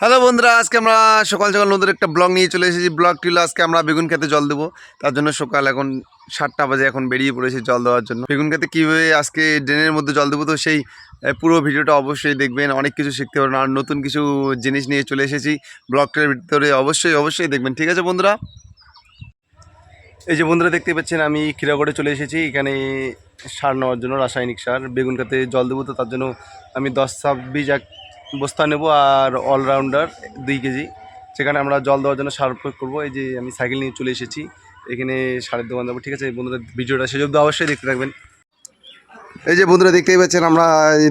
Hello বন্ধুরা, আজকে আমরা সকাল সকাল নতুন একটা ব্লগ নিয়ে চলে এসেছি। ব্লগটি হলো আজকে আমরা বেগুন খেতে জল দেবো। তার জন্য সকাল এখন সাতটা বাজে এখন বেরিয়ে পড়েছি জল দেওয়ার জন্য। বেগুন খেতে কীভাবে আজকে ড্রেনের মধ্যে জল দেবো তো সেই পুরো ভিডিওটা অবশ্যই দেখবেন। অনেক কিছু শিখতে পারবেন। আর নতুন কিছু জিনিস নিয়ে চলে এসেছি ব্লগটার ভিতরে অবশ্যই অবশ্যই দেখবেন। ঠিক আছে বন্ধুরা? এই যে বন্ধুরা দেখতে পাচ্ছেন, আমি খিরাগড়ে চলে এসেছি। এখানে সার নেওয়ার জন্য রাসায়নিক সার, বেগুন খেতে জল দেবো তো তার জন্য আমি দশ ছাব্বিশ এক বস্তা নেব আর অলরাউন্ডার দুই কেজি। সেখানে আমরা জল দেওয়ার জন্য সার প্রয়োগ করব। এই যে আমি সাইকেল নিয়ে চলে এসেছি, এখানে সারের দোকান যাব ঠিক আছে, বন্ধুরা, ভিডিওটা সে অব্দি অবশ্যই দেখতে থাকবেন। এই যে বন্ধুরা, দেখতেই পাচ্ছেন আমরা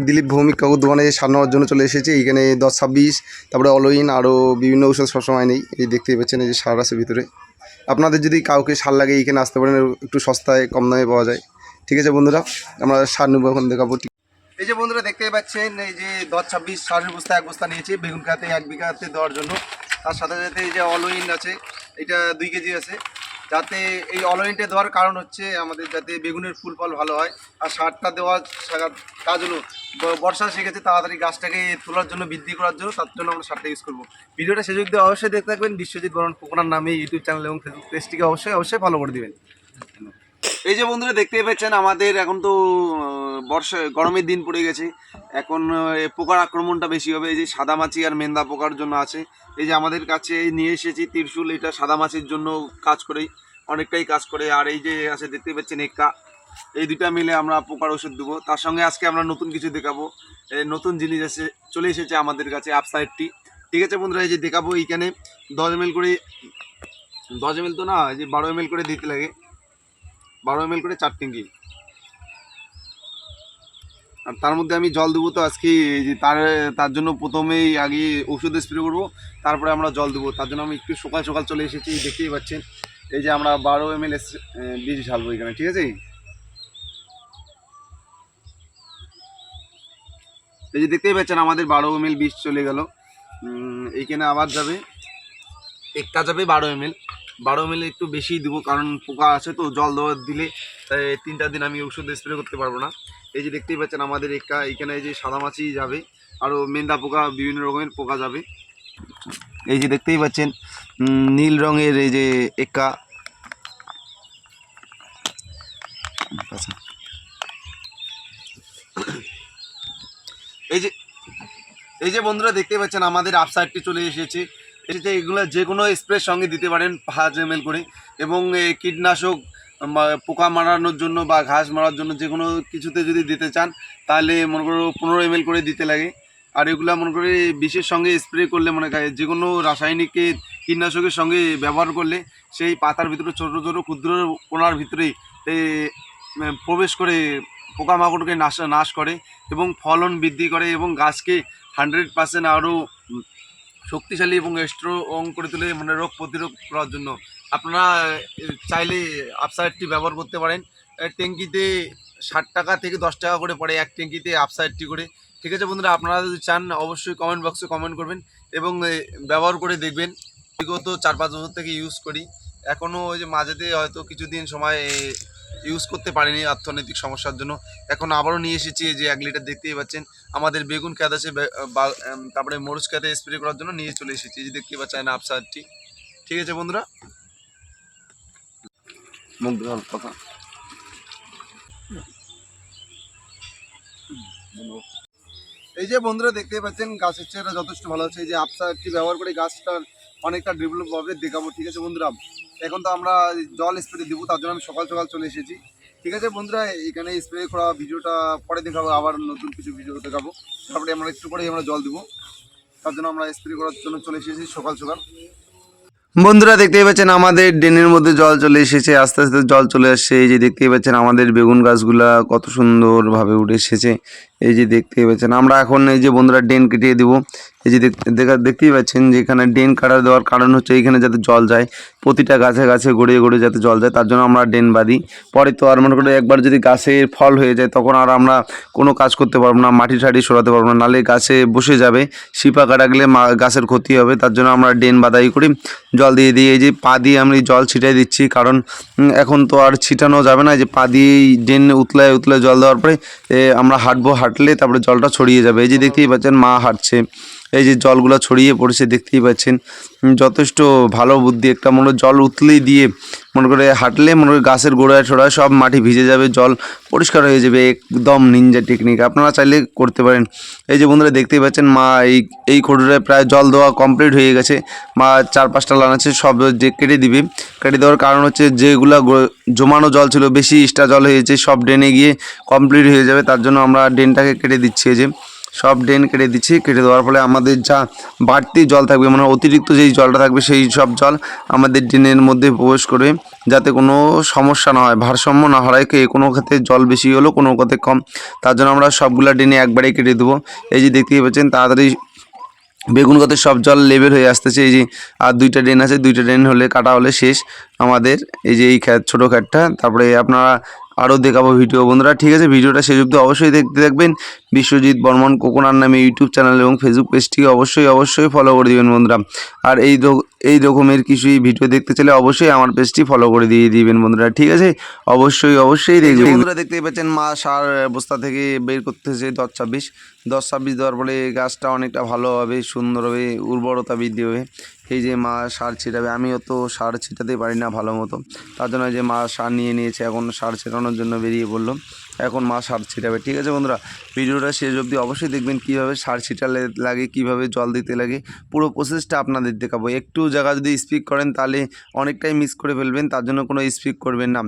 দিলীপ ভৌমিক কাকুর দোকানে সার নেওয়ার জন্য চলে এসেছি। এখানে দশ ছাব্বিশ তারপরে অলোইন আরও বিভিন্ন ঔষধ সবসময় নেই। এই দেখতেই পাচ্ছেন এই যে সার আছে ভিতরে। আপনাদের যদি কাউকে সার লাগে এইখানে আসতে পারেন, একটু সস্তায়, কম দামে পাওয়া যায়। ঠিক আছে বন্ধুরা, আমরা সার নেব এখন দেখাবো এই যে বন্ধুরা দেখতেই পাচ্ছেন এই যে দশ ছাব্বিশ সারের বস্তা, এক বস্তা নিয়েছি, বেগুন খাতে এক বিঘাতে দেওয়ার জন্য। তার সাথে সাথে এই যে অলইন আছে, এটা দুই কেজি আছে। যাতে এই অলইনটা দেওয়ার কারণ হচ্ছে আমাদের যাতে বেগুনের ফুল ফল ভালো হয়, আর সারটা দেওয়ার কাজ হলো বর্ষা শিখেছে তাড়াতাড়ি গাছটাকে তোলার জন্য, বৃদ্ধি করার জন্য, তার জন্য আমরা সারটা ইউজ করব। ভিডিওটা শেষ অবধি অবশ্যই দেখতে থাকবেন। বিশ্বজিৎ বরণ কোকোনার নামে ইউটিউব চ্যানেল এবং ফেসবুক পেজটিকে অবশ্যই অবশ্যই ফলো করে দিবেন। এই যে বন্ধুরা দেখতেই পাচ্ছেন, আমাদের এখন তো বর্ষা, গরমের দিন পড়ে গেছে। এখন পোকার আক্রমণটা বেশি হবে। এই যে সাদা মাছি আর মেন্দা পোকার জন্য আছে। এই যে আমাদের কাছে নিয়ে এসেছি ত্রিশুল, এটা সাদা মাছির জন্য কাজ করে, অনেকটাই কাজ করে। আর এই যে আছে, দেখতে পাচ্ছেন, এক্কা। এই দুটা মিলে আমরা পোকার ওষুধ দেবো। তার সঙ্গে আজকে আমরা নতুন কিছু দেখাবো। নতুন জিনিস এসে, চলে এসেছে আমাদের কাছে, আপসাইডটি। ঠিক আছে বন্ধুরা, এই যে দেখাবো এইখানে। দশ এম করে, দশ এম তো না, এই যে বারো এম করে দিতে লাগে। বারো এম করে চার ট্যাঙ্কি আর তার মধ্যে আমি জল দেবো তো আজকে তার তার জন্য প্রথমেই আগে ওষুধ স্প্রে করব, তারপরে আমরা জল দেবো। তার জন্য আমি একটু সকাল সকাল চলে এসেছি, দেখতেই পাচ্ছেন। এই যে আমরা বারো এম এল বীজ ঢালবো এখানে, ঠিক আছে? এই যে দেখতেই পাচ্ছেন, আমাদের বারো এম বীজ চলে গেল। এইখানে আবার যাবে, একটা যাবে বারো এম বারো এম একটু বেশি দিব, কারণ পোকা আছে তো, জল দেওয়া দিলে, তাই তিনটা দিন আমি ওষুধ স্প্রে করতে পারব না। এই যে দেখতেই পাচ্ছেন আমাদের একটা এখানে এই যে সাদা মাছি যাবে আরও মেন্দা পোকা, বিভিন্ন রকমের পোকা যাবে। এই যে দেখতেই পাচ্ছেন নীল রঙের এই যে একা আচ্ছা। এই যে এই যে বন্ধুরা দেখতে পাচ্ছেন, আমাদের আপসাইডটি চলে এসেছে। এসেছে এগুলো যে কোনো স্প্রের সঙ্গে দিতে পারেন পাঁচ এম করে। এবং কীটনাশক পোকা মারানোর জন্য বা ঘাস মারার জন্য যে কোনো কিছুতে যদি দিতে চান, তাহলে মনে করো পনেরো এম করে দিতে লাগে। আর এগুলো মনে করে বিষের সঙ্গে স্প্রে করলে মনে করে যে কোনো রাসায়নিককে কীটনাশকের সঙ্গে ব্যবহার করলে সেই পাতার ভিতরে ছোটো ছোটো ক্ষুদ্র কোনার ভিতরে প্রবেশ করে পোকামাকড়কে নাশ নাশ করে এবং ফলন বৃদ্ধি করে এবং গাছকে হান্ড্রেড পার্সেন্ট আরও শক্তিশালী এবং স্ট্রং করে তোলে মানে রোগ প্রতিরোধ করার জন্য। আপনারা চাইলে আপসাইডটি ব্যবহার করতে পারেন। ট্যাঙ্কিতে ষাট টাকা থেকে দশ টাকা করে পড়ে এক ট্যাঙ্কিতে আপসাইডটি করে। ঠিক আছে বন্ধুরা, আপনারা যদি চান, অবশ্যই কমেন্ট বক্সে কমেন্ট করবেন এবং ব্যবহার করে দেখবেন। বিগত চার পাঁচ বছর থেকে ইউজ করি। এখনও ওই যে মাঝেতে হয়তো কিছুদিন সময় ইউজ করতে পারিনি অর্থনৈতিক সমস্যার জন্য। এখন আবারও নিয়ে এসেছি যে এক লিটার দেখতেই পাচ্ছেন। আমাদের বেগুন খেত আছে তারপরে মরুচ খেতে স্প্রে করার জন্য নিয়ে চলে এসেছি। যে দেখতে পাচ্ছেন আপসারটি ঠিক আছে বন্ধুরা? কথা। এই যে বন্ধুরা দেখতে পাচ্ছেন, গাছের চেহারা যথেষ্ট ভালো আছে। এই যে আপসারটি ব্যবহার করে গাছটার অনেকটা ডেভেলপ হবে, দেখাবো। ঠিক আছে বন্ধুরা? এখন তো আমরা জল স্প্রে দিব, তার জন্য আমি সকাল সকাল চলে এসেছি। ঠিক আছে বন্ধুরা, এখানে স্প্রে করা ভিডিওটা পরে দেখাবো আবার নতুন কিছু ভিডিও দেখাবো। তারপরে আমরা একটু পরেই আমরা জল দেবো। তার জন্য আমরা স্প্রে করার জন্য চলে এসেছি সকাল সকাল। বন্ধুরা, দেখতেই পাচ্ছেন আমাদের ড্রেনের মধ্যে জল চলে এসেছে, আস্তে আস্তে জল চলে আসছে। এই যে দেখতেই পাচ্ছেন আমাদের বেগুন গাছগুলা কত সুন্দরভাবে উঠে এসেছে। এই যে দেখতেই পাচ্ছেন, আমরা এখন এই যে বন্ধুরা ড্রেন কেটে দেবো। এই যে দেখ- দেখা, দেখতেই পাচ্ছেন যে এখানে ড্রেন কাটা দেওয়ার কারণ হচ্ছে এখানে যাতে জল যায়। প্রতিটা গাছে গাছে গড়িয়ে গড়িয়ে যাতে জল যায়, তার জন্য আমরা ড্রেন বাঁধি। পরে তো আর মনে করি একবার যদি গাছের ফল হয়ে যায়, তখন আর আমরা কোনো কাজ করতে পারব না, মাটি ঠাটি সরাতে পারব না। নালে গাছে বসে যাবে, শিপা কাটা গেলে গাছের ক্ষতি হবে, তার জন্য আমরা ড্রেন বাদাই করি। জল দিয়ে দিয়ে এই যে পা দিয়ে আমি জল ছিটাই দিচ্ছি, কারণ এখন তো আর ছিটানো যাবে না। যে পা দিয়েই ড্রেন উতলায় উতলায় জল দেওয়ার পরে আমরা হাঁটবো, হাঁটলে তারপরে জলটা ছড়িয়ে যাবে। এই যে দেখতেই পাচ্ছেন মা হাঁটছে। এই যে জলগুলো ছড়িয়ে পড়েছে, দেখতেই পাচ্ছেন। যথেষ্ট ভালো বুদ্ধি। একটা মনে জল উতলেই দিয়ে মনে করে হাঁটলে মনে করে গাছের গোড়ায় ছোড়ায় সব মাটি ভিজে যাবে, জল পরিষ্কার হয়ে যাবে। একদম নিনজা টেকনিক আপনারা চাইলে করতে পারেন। এই যে বন্ধুরা দেখতেই পাচ্ছেন, মা, এই এই খড়ুটায় প্রায় জল দেওয়া কমপ্লিট হয়ে গেছে। মা চার পাঁচটা লান আছে, সব যে কেটে দিবে। কেটে দেওয়ার কারণ হচ্ছে যেগুলা জমানো জল ছিল, বেশি এক্সট্রা জল হয়েছে সব ড্রেনে গিয়ে কমপ্লিট হয়ে যাবে। তার জন্য আমরা ড্রেনটাকে কেটে দিচ্ছি যে। সব ড্রেন কেটে দিচ্ছি, কেটে দেওয়ার ফলে আমাদের যা বাড়তি জল থাকবে মানে অতিরিক্ত যেই জলটা থাকবে সেই সব জল আমাদের ড্রেনের মধ্যে প্রবেশ করবে যাতে কোনো সমস্যা না হয়, ভারসাম্য না হারায়, কে কোনো ক্ষেত্রে জল বেশি হলো, কোনো ক্ষেত্রে কম, তার জন্য আমরা সবগুলা ড্রেনে একবারেই কেটে দেবো। এই যে দেখতেই পাচ্ছেন, তাড়াতাড়ি বেগুন গাছের সব জল লেবেল হয়ে আসতেছে, এই যে আর দুইটা ড্রেন আছে, দুইটা ড্রেন হলে, কাটা হলে শেষ আমাদের এই যে এই খ্যাত, ছোটো খ্যাতটা। তারপরে আপনারা আরও দেখাবো ভিডিও বন্ধুরা, ঠিক আছে? ভিডিওটা শেষ অবশ্যই দেখতে থাকবেন। বিশ্বজিৎ বর্মন কোকোনার নামে ইউটিউব চ্যানেল এবং ফেসবুক পেজটিকে অবশ্যই অবশ্যই ফলো করে দিবেন বন্ধুরা। আর এই এই রকমের কিছুই ভিডিও দেখতে চাইলে অবশ্যই আমার পেজটি ফলো করে দিয়ে দিবেন বন্ধুরা, ঠিক আছে? অবশ্যই অবশ্যই দেখবেন। বন্ধুরা দেখতেই পাচ্ছেন, মা সার বস্তা থেকে বের করতেছে দশ ছাব্বিশ। দশ ছাব্বিশ দেওয়ার ফলে গাছটা অনেকটা ভালো হবে, সুন্দর হবে, উর্বরতা বৃদ্ধি হবে। এই যে মা সার ছিটাবে, আমিও তো সার ছিটাতে পারি না ভালো মতো। তার জন্য যে মা সার নিয়ে নিয়েছে, এখন সার ছিটানোর জন্য বেরিয়ে পড়ল। এখন মা সার ছিটাবে। ঠিক আছে বন্ধুরা, ভিডিওটা শেষ অবধি অবশ্যই দেখবেন কীভাবে সার ছিটালে লাগে, কীভাবে জল দিতে লাগে। পুরো প্রসেসটা আপনাদের দেখাবো। একটু জায়গা যদি স্পিক করেন তাহলে অনেকটাই মিস করে ফেলবেন, তার জন্য কোনো স্পিক করবেন না।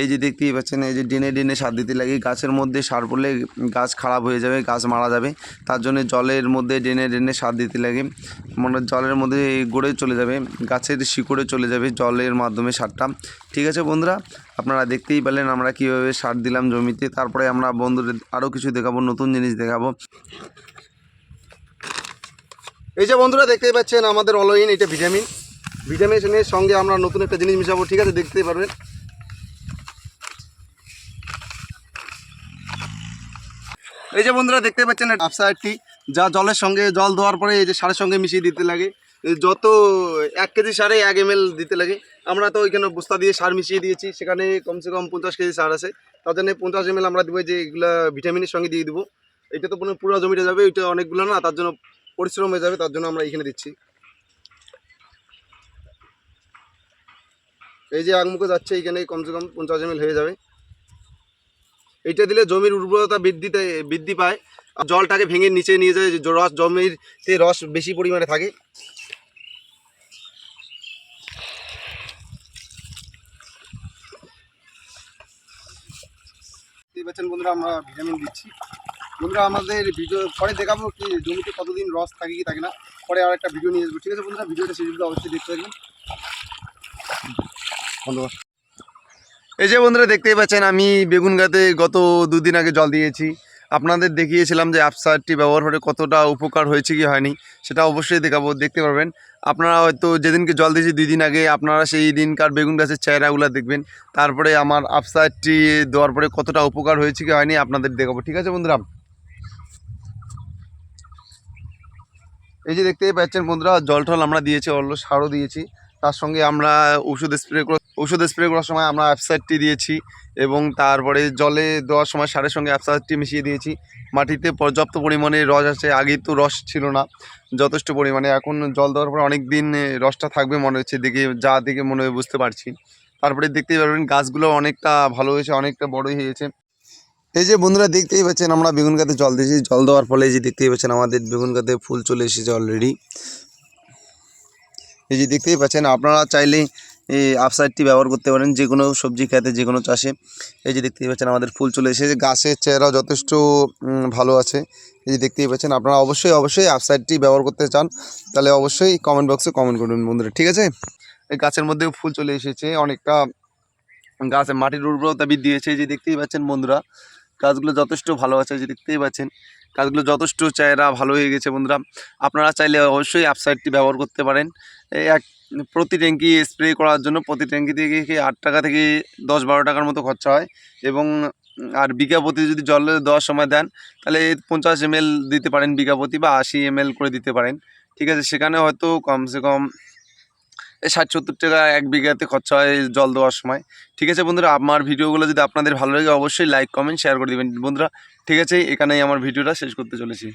এই যে দেখতেই পাচ্ছেন, এই যে ডেনে ডেনে সার দিতে লাগে, গাছের মধ্যে সার পড়লে গাছ খারাপ হয়ে যাবে, গাছ মারা যাবে, তার জন্য জলের মধ্যে ডেনে ডেনে সার দিতে লাগে। মানে জলের মধ্যে গড়ে চলে যাবে, গাছের শিকড়ে চলে যাবে জলের মাধ্যমে সারটা। ঠিক আছে বন্ধুরা, আপনারা দেখতেই পেলেন আমরা কীভাবে সার দিলাম জমিতে। তারপরে আমরা বন্ধুদের আরও কিছু দেখাবো, নতুন জিনিস দেখাবো। এই যে বন্ধুরা, দেখতেই পাচ্ছেন আমাদের অলইন, এটা ভিটামিন। ভিটামিনের সঙ্গে আমরা নতুন একটা জিনিস মিশাবো, ঠিক আছে? দেখতেই পারবেন। এই যে বন্ধুরা দেখতে পাচ্ছেন আপসাইডটি, যা জলের সঙ্গে, জল দেওয়ার পরে এই যে সারের সঙ্গে মিশিয়ে দিতে লাগে। যত এক কেজি সারে এক এম দিতে লাগে। আমরা তো ওইখানে বস্তা দিয়ে সার মিশিয়ে দিয়েছি, সেখানে কমসে কম পঞ্চাশ কেজি সার আছে। তার জন্য পঞ্চাশ এম আমরা দেবো যে এগুলা ভিটামিনের সঙ্গে দিয়ে দেবো। এটা তো পুরো জমিটা যাবে, ওইটা অনেকগুলো না, তার জন্য পরিশ্রম হয়ে যাবে, তার জন্য আমরা এখানে দিচ্ছি। এই যে আগমুখে যাচ্ছে এইখানে কমসে কম পঞ্চাশ এম হয়ে যাবে। এইটা দিলে জমির উর্বরতা বৃদ্ধিতে বৃদ্ধি পায়। জলটাকে ভেঙে নিচে নিয়ে যায় রস জমির রস বেশি পরিমাণে থাকে। পাচ্ছেন বন্ধুরা, আমরা ভিটামিন দিচ্ছি। বন্ধুরা, আমাদের ভিডিও পরে দেখাবো কি জমিতে কতদিন রস থাকে কি থাকে না। পরে আর একটা ভিডিও নিয়ে আসব, ঠিক আছে বন্ধুরা? ভিডিওটা অবধি অবশ্যই দেখতে থাকবেন। ধন্যবাদ। এই যে বন্ধুরা, দেখতেই পাচ্ছেন, আমি বেগুন গাতে গত দুদিন আগে জল দিয়েছি। আপনাদের দেখিয়েছিলাম যে আপসারটি ব্যবহার করে কতটা উপকার হয়েছে কি হয়নি, সেটা অবশ্যই দেখাবো, দেখতে পারবেন। আপনারা হয়তো যেদিনকে জল দিয়েছি দুই দিন আগে আপনারা সেই দিনকার বেগুন গাছের চেহারাগুলো দেখবেন। তারপরে আমার আপসারটি দেওয়ার পরে কতটা উপকার হয়েছে কি হয়নি আপনাদের দেখাবো। ঠিক আছে বন্ধুরা? এই যে দেখতেই পাচ্ছেন বন্ধুরা জল টল আমরা দিয়েছি, অল্প সারও দিয়েছি। তার সঙ্গে আমরা ওষুধ স্প্রে ওষুধ স্প্রে করার সময় আমরা অ্যাপসাইডটি দিয়েছি এবং তারপরে জলে দেওয়ার সময় সারের সঙ্গে অ্যাপসাইডটি মিশিয়ে দিয়েছি। মাটিতে পর্যাপ্ত পরিমাণে রস আছে আগে তো রস ছিল না। যথেষ্ট পরিমাণে। এখন জল দেওয়ার পরে অনেক দিন রসটা থাকবে মনে হচ্ছে, দেখে যা দেখে মনে হয় বুঝতে পারছি। তারপরে দেখতেই পারবেন গাছগুলো অনেকটা ভালো হয়েছে, অনেকটা বড়ই হয়েছে। এই যে বন্ধুরা দেখতেই পাচ্ছেন, আমরা বেগুন গাছে জল দিয়েছি। জল দেওয়ার ফলে যে দেখতেই পাচ্ছেন, আমাদের বেগুন গাছে ফুল চলে এসেছে অলরেডি এই যে দেখতেই পাচ্ছেন, আপনারা চাইলে আপসাইডটি ব্যবহার করতে পারেন যে কোনো সবজি খেতে যে কোনো চাষে। এই যে দেখতেই পাচ্ছেন আমাদের ফুল চলে এসেছে গাছের চেহারা যথেষ্ট ভালো আছে। এই যে দেখতেই পাচ্ছেন, আপনারা অবশ্যই অবশ্যই আপসাইডটি ব্যবহার করতে চান, তাহলে অবশ্যই কমেন্ট বক্সে কমেন্ট করবেন বন্ধুরা, ঠিক আছে? এই গাছের মধ্যেও ফুল চলে এসেছে, অনেকটা গাছে মাটির উর্বরতা বৃদ্ধি হয়েছে, এই যে দেখতেই পাচ্ছেন বন্ধুরা। গাছগুলো যথেষ্ট ভালো আছে, যে দেখতেই পাচ্ছেন। গাছগুলো যথেষ্ট চেহারা ভালো হয়ে গেছে বন্ধুরা। আপনারা চাইলে অবশ্যই আপসাইডটি ব্যবহার করতে পারেন। এক, প্রতি ট্যাঙ্কি স্প্রে করার জন্য প্রতি ট্যাঙ্কি থেকে আট টাকা থেকে দশ বারো টাকার মতো খরচা হয় এবং আর বিঘা প্রতি যদি জল দেওয়ার সময় দেন, তাহলে পঞ্চাশ এম দিতে পারেন বিঘা প্রতি বা আশি এম করে দিতে পারেন। ঠিক আছে, সেখানে হয়তো কমসে কম ষাট সত্তর টাকা এক বিঘাতে খরচা হয় জল দেওয়ার সময়। ঠিক আছে বন্ধুরা? আমার ভিডিওগুলো যদি আপনাদের ভালো লাগে, অবশ্যই লাইক কমেন্ট শেয়ার করে দেবেন। বন্ধুরা, ঠিক আছে? এখানেই আমার ভিডিওটা শেষ করতে চলেছি।